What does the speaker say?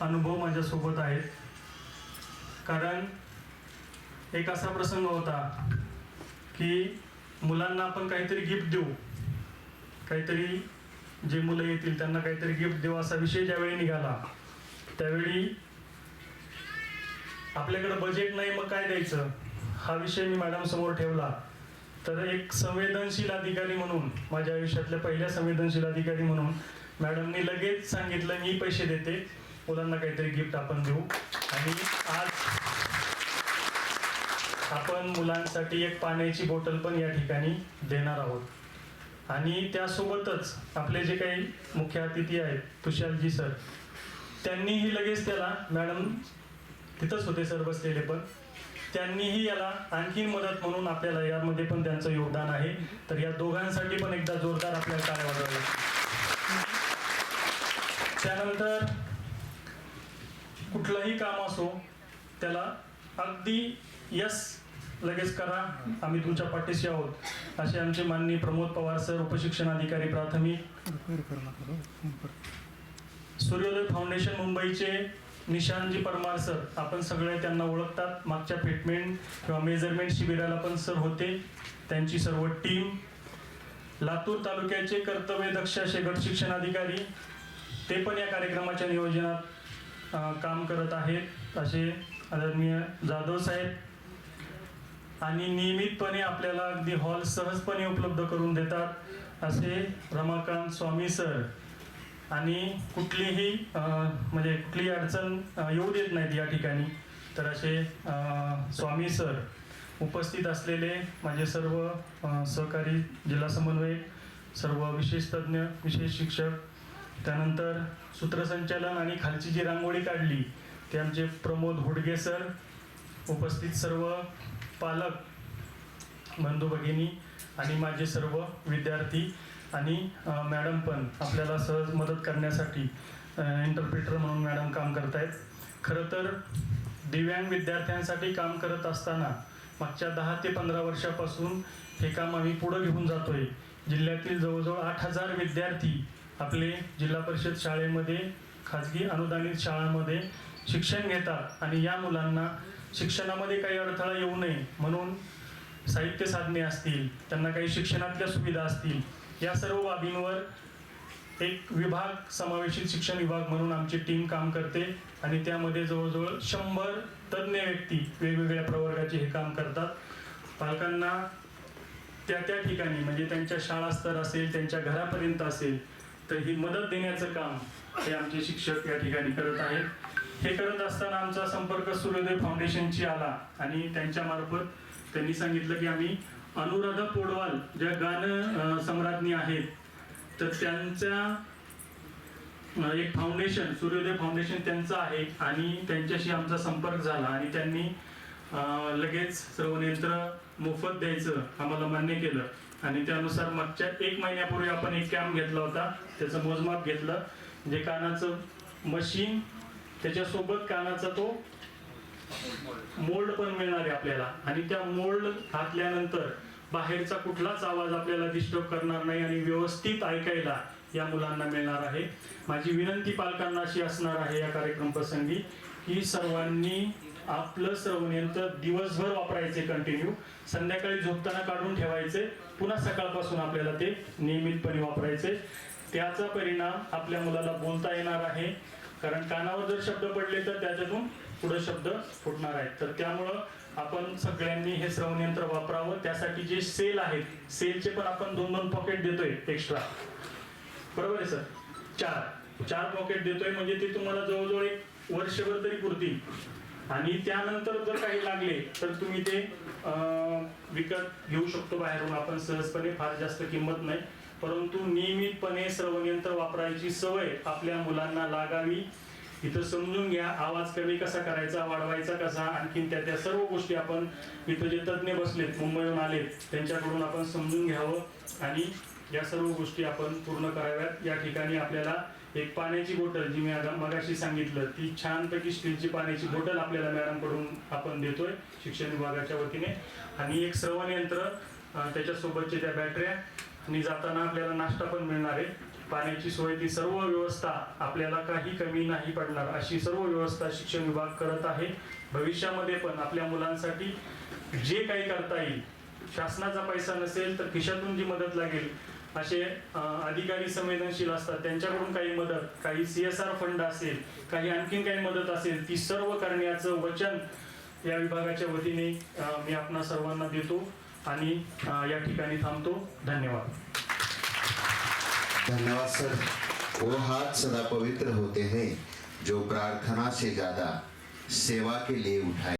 अनुभव माझ्यासोबत आहेत. कारण एक असा प्रसंग होता की मुलांना आपण काहीतरी गिफ्ट देऊ. काहीतरी जे मुलं येतील त्यांना काहीतरी गिफ्ट देऊ असा विषय ज्यावेळी निघाला त्यावेळी आपल्याकडं बजेट नाही मग काय द्यायचं? हा विषय मी मॅडम समोर ठेवला. तर एक संवेदनशील अधिकारी म्हणून माझ्या आयुष्यातल्या पहिल्या संवेदनशील अधिकारी म्हणून मॅडमनी लगेच सांगितलं मी पैसे देते. मुलांना काहीतरी गिफ्ट आपण देऊ. आणि आज आपण मुलांसाठी एक पाण्याची बॉटल पण या ठिकाणी देणार आहोत. आणि त्यासोबतच आपले जे काही मुख्य अतिथी आहेत तुषारजी सर त्यांनीही लगेच त्याला मॅडम तिथंच होते सर बसलेले पण त्यांनीही याला आणखीन मदत म्हणून आपल्याला यामध्ये पण त्यांचं योगदान आहे. तर या दोघांसाठी पण एकदा जोरदार आपल्याला काय वाजवावे त्यानंतर कुठलंही काम असो त्याला अगदी यस लगेच करा. आम्ही तुमच्या पाठीशी आहोत. असे आमचे माननीय प्रमोद पवार सर उपशिक्षण अधिकारी प्राथमिक. सूर्योदय फाउंडेशन मुंबईचे निशांतजी परमार सर आपण सगळे त्यांना ओळखतात. मागच्या फिटमेंट किंवा मेजरमेंट शिबिराला पण सर होते. त्यांची सर्व टीम लातूर तालुक्याचे कर्तव्य दक्ष असे गट शिक्षण अधिकारी ते पण या कार्यक्रमाच्या नियोजनात काम करत आहेत. असे आदरणीय जाधव साहेब. आणि नियमितपणे आपल्याला अगदी हॉल सहजपणे उपलब्ध करून देतात असे रमाकांत स्वामी सर. आणि कुठलीही म्हणजे कुठलीही अडचण येऊ देत नाहीत या ठिकाणी. तर असे स्वामी सर उपस्थित असलेले माझे सर्व सहकारी जिल्हा समन्वयक सर्व विशेष तज्ज्ञ विशेष शिक्षक त्यानंतर सूत्रसंचालन आणि खालची जी रांगोळी काढली ते आमचे प्रमोद होडगे सर उपस्थित सर्व पालक बंधू भगिनी आणि माझे सर्व विद्यार्थी आणि मॅडम पण आपल्याला सहज मदत करण्यासाठी इंटरप्रिटर म्हणून मॅडम काम करतायत. खरं तर दिव्यांग विद्यार्थ्यांसाठी काम करत असताना मागच्या दहा ते पंधरा वर्षापासून हे काम आम्ही पुढं घेऊन जातोय. जिल्ह्यातील जवळजवळ आठ हजार विद्यार्थी आपले जिल्हा परिषद शाळेमध्ये खाजगी अनुदानित शाळांमध्ये शिक्षण घेतात आणि या मुलांना शिक्षणामध्ये काही अडथळा येऊ नये म्हणून साहित्य साधने असतील त्यांना काही शिक्षणातल्या सुविधा असतील या सर्व बाबींवर एक विभाग समावेशित शिक्षण विभाग म्हणून आमची टीम काम करते आणि त्यामध्ये जवळजवळ शंभर तज्ज्ञ व्यक्ती वेगवेगळ्या प्रवर्गाचे हे काम करतात. पालकांना त्या त्या ठिकाणी म्हणजे त्यांच्या शाळास्तर असेल त्यांच्या घरापर्यंत असेल तर ही मदत देण्याचं काम हे आमचे शिक्षक या ठिकाणी करत आहेत. हे करत असताना आमचा संपर्क सूर्योदय फाउंडेशनशी आला आणि त्यांच्या मार्फत त्यांनी सांगितलं की आम्ही अनुराधा पोडवाल ज्या गाणं सम्राज्ञी आहेत तर त्यांच्या एक फाउंडेशन सूर्योदय फाउंडेशन त्यांचं आहे आणि त्यांच्याशी आमचा संपर्क झाला आणि त्यांनी अं, लगेच सर्व यंत्र मोफत द्यायचं आम्हाला मान्य केलं. आणि त्यानुसार मागच्या एक महिन्यापूर्वी आपण एक कॅम्प घेतला होता. त्याचं मोजमाप घेतलं. जे कानाचं मशीन त्याच्यासोबत कानाचा तो मोल्ड पण मिळणार आहे आपल्याला. आणि त्या मोल्ड घातल्यानंतर बाहेरचा कुठलाच आवाज आपल्याला डिस्टर्ब करणार नाही आणि व्यवस्थित ऐकायला या मुलांना मिळणार आहे. माझी विनंती पालकांना अशी असणार आहे या कार्यक्रम प्रसंगी की सर्वांनी आपलं श्रवणयंत्र दिवसभर वापरायचे कंटिन्यू संध्याकाळी झोपताना काढून ठेवायचे. पुन्हा सकाळपासून आपल्याला ते नियमितपणे वापरायचे. त्याचा परिणाम आपल्या मुलाला बोलता येणार आहे. कारण कानावर जर शब्द पडले तर त्याच्यातून पुढे शब्द फुटणार आहेत. तर त्यामुळं आपण सगळ्यांनी हे श्रवणयंत्र वापरावं. त्यासाठी जे सेल आहेत सेलचे पण आपण दोन दोन पॉकेट देतोय एक्स्ट्रा बरोबर आहे सर? चार. चार पॉकेट देतोय म्हणजे ते तुम्हाला जवळजवळ एक वर्षभर तरी पुरतील. आणि त्यानंतर जर काही लागले तर तुम्ही ते विकत घेऊ शकतो बाहेरून. आपण सहजपणे फार जास्त किंमत नाही परंतु नियमितपणे श्रवणयंत्र वापरायची सवय आपल्या मुलांना लागावी. इथं समजून घ्या आवाज कमी कसा करायचा वाढवायचा कसा आणखीन त्या त्या सर्व गोष्टी आपण इथं जे तज्ज्ञ बसलेत मुंबईहून आलेत त्यांच्याकडून आपण समजून घ्यावं आणि या सर्व गोष्टी आपण पूर्ण कराव्यात. या ठिकाणी आपल्याला एक पाण्याची बॉटल जी मी आता मगाशी सांगितलं ती छानपैकी स्टीलची पाण्याची बॉटल आपल्याला मॅडमकडून आपण देतोय शिक्षण विभागाच्या वतीने. आणि एक श्रवण यंत्र त्याच्यासोबतचे त्याच्यासोबतच्या त्या बॅटऱ्या. आणि जाताना आपल्याला नाश्ता पण मिळणार आहे. पाण्याची सोय ती सर्व व्यवस्था आपल्याला काही कमी नाही पडणार अशी सर्व व्यवस्था शिक्षण विभाग करत आहे. भविष्यामध्ये पण आपल्या मुलांसाठी जे काही करता येईल शासनाचा पैसा नसेल तर खिशातून जी मदत लागेल असे अधिकारी संवेदनशील असतात. त्यांच्याकडून काही मदत काही सी एस आर फंड असेल काही आणखीन काही मदत असेल ती सर्व करण्याचं वचन या विभागाच्या वतीने मी आपणा सर्वांना देतो आणि या ठिकाणी थांबतो. धन्यवाद. धन्यवाद सर. वो हाथ सदा पवित्र होते हैं जो प्रार्थना से ज्यादा सेवा के लिए उठाए